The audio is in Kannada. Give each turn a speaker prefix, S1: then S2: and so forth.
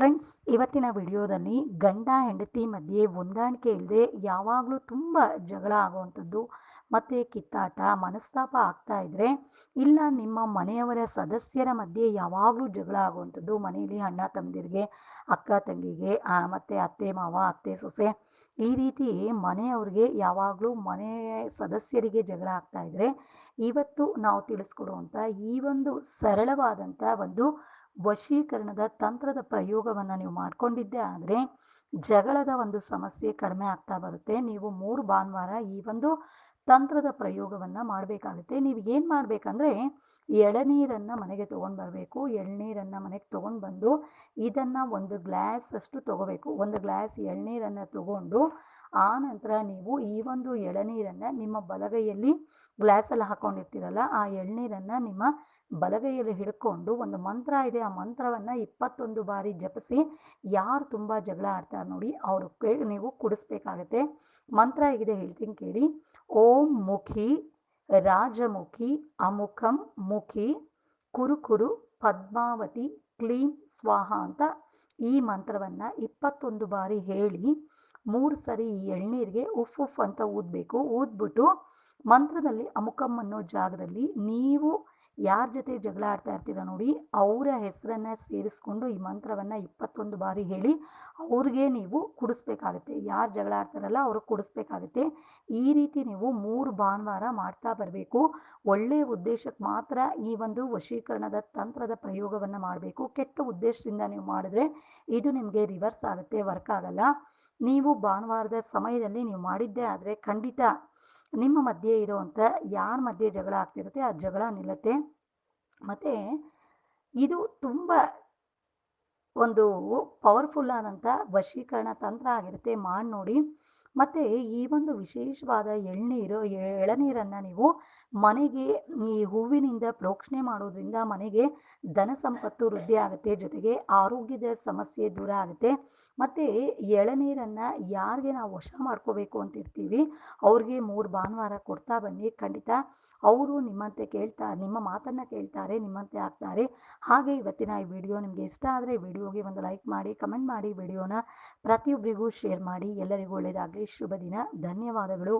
S1: ಫ್ರೆಂಡ್ಸ್, ಇವತ್ತಿನ ವಿಡಿಯೋದಲ್ಲಿ ಗಂಡ ಹೆಂಡತಿ ಮಧ್ಯೆ ಹೊಂದಾಣಿಕೆ ಇಲ್ಲದೆ ಯಾವಾಗಲೂ ತುಂಬ ಜಗಳ ಆಗುವಂಥದ್ದು, ಮತ್ತು ಕಿತ್ತಾಟ, ಮನಸ್ತಾಪ ಆಗ್ತಾ ಇದ್ದರೆ ಇಲ್ಲ ನಿಮ್ಮ ಮನೆಯವರ ಸದಸ್ಯರ ಮಧ್ಯೆ ಯಾವಾಗಲೂ ಜಗಳ ಆಗುವಂಥದ್ದು, ಮನೆಯಲ್ಲಿ ಅಣ್ಣ ತಮ್ಮದಿರಿಗೆ, ಅಕ್ಕ ತಂಗಿಗೆ ಮತ್ತು ಅತ್ತೆ, ಮಾವ, ಅತ್ತೆ, ಸೊಸೆ, ಈ ರೀತಿ ಮನೆಯವ್ರಿಗೆ ಯಾವಾಗಲೂ ಮನೆ ಸದಸ್ಯರಿಗೆ ಜಗಳ ಆಗ್ತಾ ಇದ್ದರೆ ಇವತ್ತು ನಾವು ತಿಳಿಸ್ಕೊಡುವಂಥ ಈ ಒಂದು ಸರಳವಾದಂಥ ಒಂದು ವಶೀಕರಣದ ತಂತ್ರದ ಪ್ರಯೋಗವನ್ನು ನೀವು ಮಾಡಿಕೊಂಡಿದ್ದೇ ಆದರೆ ಜಗಳದ ಒಂದು ಸಮಸ್ಯೆ ಕಡಿಮೆ ಆಗ್ತಾ ಬರುತ್ತೆ. ನೀವು ಮೂರು ಭಾನುವಾರ ಈ ಒಂದು ತಂತ್ರದ ಪ್ರಯೋಗವನ್ನು ಮಾಡಬೇಕಾಗುತ್ತೆ. ನೀವು ಏನು ಮಾಡಬೇಕಂದ್ರೆ ಎಳನೀರನ್ನು ಮನೆಗೆ ತೊಗೊಂಡು ಬರಬೇಕು. ಎಳನೀರನ್ನು ಮನೆಗೆ ತೊಗೊಂಡು ಬಂದು ಇದನ್ನು ಒಂದು ಗ್ಲಾಸ್ ಅಷ್ಟು ತೊಗೋಬೇಕು. ಒಂದು ಗ್ಲಾಸ್ ಎಳನೀರನ್ನು ತೊಗೊಂಡು ಆ ನಂತರ ನೀವು ಈ ಒಂದು ಎಳನೀರನ್ನು ನಿಮ್ಮ ಬಲಗೈಯಲ್ಲಿ ಗ್ಲಾಸಲ್ಲಿ ಹಾಕ್ಕೊಂಡಿರ್ತೀರಲ್ಲ ಆ ಎಳನೀರನ್ನು ನಿಮ್ಮ ಬಲಗೈಯಲ್ಲಿ ಹಿಡ್ಕೊಂಡು ಒಂದು ಮಂತ್ರ ಇದೆ. ಆ ಮಂತ್ರವನ್ನು ಇಪ್ಪತ್ತೊಂದು ಬಾರಿ ಜಪಿಸಿ ಯಾರು ತುಂಬ ಜಗಳ ಆಡ್ತಾರೆ ನೋಡಿ ಅವರು ನೀವು ಕುಡಿಸ್ಬೇಕಾಗತ್ತೆ. ಮಂತ್ರ ಹೇಗಿದೆ ಹೇಳ್ತೀನಿ ಕೇಳಿ. ಓಂ ಮುಖಿ ರಾಜಮುಖಿ ಅಮುಖಂ ಮುಖಿ ಕುರುಕುರು ಪದ್ಮಾವತಿ ಕ್ಲೀಂ ಸ್ವಾಹ ಅಂತ ಈ ಮಂತ್ರವನ್ನು ಇಪ್ಪತ್ತೊಂದು ಬಾರಿ ಹೇಳಿ ಮೂರು ಸರಿ ಎಳ್ನೀರಿಗೆ ಉಫ್ ಉಫ್ ಅಂತ ಊದಬೇಕು. ಊದ್ಬಿಟ್ಟು ಮಂತ್ರದಲ್ಲಿ ಅಮುಕಂ ಅನ್ನೋ ಜಾಗದಲ್ಲಿ ನೀವು ಯಾರ ಜೊತೆ ಜಗಳ ಆಡ್ತಾ ಇರ್ತೀರ ನೋಡಿ, ಅವರ ಹೆಸರನ್ನು ಸೇರಿಸ್ಕೊಂಡು ಈ ಮಂತ್ರವನ್ನು ಇಪ್ಪತ್ತೊಂದು ಬಾರಿ ಹೇಳಿ, ಅವ್ರಿಗೆ ನೀವು ಕುಡಿಸ್ಬೇಕಾಗತ್ತೆ. ಯಾರು ಜಗಳ ಆಡ್ತಾರಲ್ಲ ಅವ್ರಿಗೆ ಕುಡಿಸ್ಬೇಕಾಗತ್ತೆ. ಈ ರೀತಿ ನೀವು ಮೂರು ಭಾನುವಾರ ಮಾಡ್ತಾ ಬರಬೇಕು. ಒಳ್ಳೆಯ ಉದ್ದೇಶಕ್ಕೆ ಮಾತ್ರ ಈ ಒಂದು ವಶೀಕರಣದ ತಂತ್ರದ ಪ್ರಯೋಗವನ್ನು ಮಾಡಬೇಕು. ಕೆಟ್ಟ ಉದ್ದೇಶದಿಂದ ನೀವು ಮಾಡಿದ್ರೆ ಇದು ನಿಮಗೆ ರಿವರ್ಸ್ ಆಗುತ್ತೆ ವರ್ಕ್ ಆಗಲ್ಲ. ನೀವು ಭಾನುವಾರದ ಸಮಯದಲ್ಲಿ ನೀವು ಮಾಡಿದ್ದೇ ಆದರೆ ಖಂಡಿತ ನಿಮ್ಮ ಮಧ್ಯೆ ಇರುವಂಥ ಯಾರ ಮಧ್ಯೆ ಜಗಳ ಆಗ್ತಿರುತ್ತೆ, ಆ ಜಗಳ ನಿಲ್ಲುತ್ತೆ. ಮತ್ತು ಇದು ತುಂಬ ಒಂದು ಪವರ್ಫುಲ್ ಆದಂಥ ವಶೀಕರಣ ತಂತ್ರ ಆಗಿರುತ್ತೆ ಮಾಡಿ ನೋಡಿ ಮತ್ತು ಈ ಒಂದು ವಿಶೇಷವಾದ ಎಳ್ನೀರು ಎಳನೀರನ್ನು ನೀವು ಮನೆಗೆ ಈ ಹೂವಿನಿಂದ ಪ್ರೋಕ್ಷಣೆ ಮಾಡೋದ್ರಿಂದ ಮನೆಗೆ ಧನ ಸಂಪತ್ತು ವೃದ್ಧಿ ಆಗುತ್ತೆ, ಜೊತೆಗೆ ಆರೋಗ್ಯದ ಸಮಸ್ಯೆ ದೂರ ಆಗುತ್ತೆ. ಮತ್ತು ಎಳನೀರನ್ನು ಯಾರಿಗೆ ನಾವು ವಶ ಮಾಡ್ಕೋಬೇಕು ಅಂತಿರ್ತೀವಿ, ಅವ್ರಿಗೆ ಮೂರು ಭಾನುವಾರ ಕೊಡ್ತಾ ಬನ್ನಿ. ಖಂಡಿತ ಅವರು ನಿಮ್ಮಂತೆ ಕೇಳ್ತಾ, ನಿಮ್ಮ ಮಾತನ್ನು ಕೇಳ್ತಾರೆ, ನಿಮ್ಮಂತೆ ಆಗ್ತಾರೆ. ಹಾಗೆ ಇವತ್ತಿನ ಈ ವಿಡಿಯೋ ನಿಮಗೆ ಇಷ್ಟ ಆದರೆ ವಿಡಿಯೋಗೆ ಒಂದು ಲೈಕ್ ಮಾಡಿ, ಕಮೆಂಟ್ ಮಾಡಿ, ವಿಡಿಯೋನ ಪ್ರತಿಯೊಬ್ಬರಿಗೂ ಶೇರ್ ಮಾಡಿ. ಎಲ್ಲರಿಗೂ ಒಳ್ಳೆಯದಾಗಲಿ. ಶುಭ ದಿನ. ಧನ್ಯವಾದಗಳು.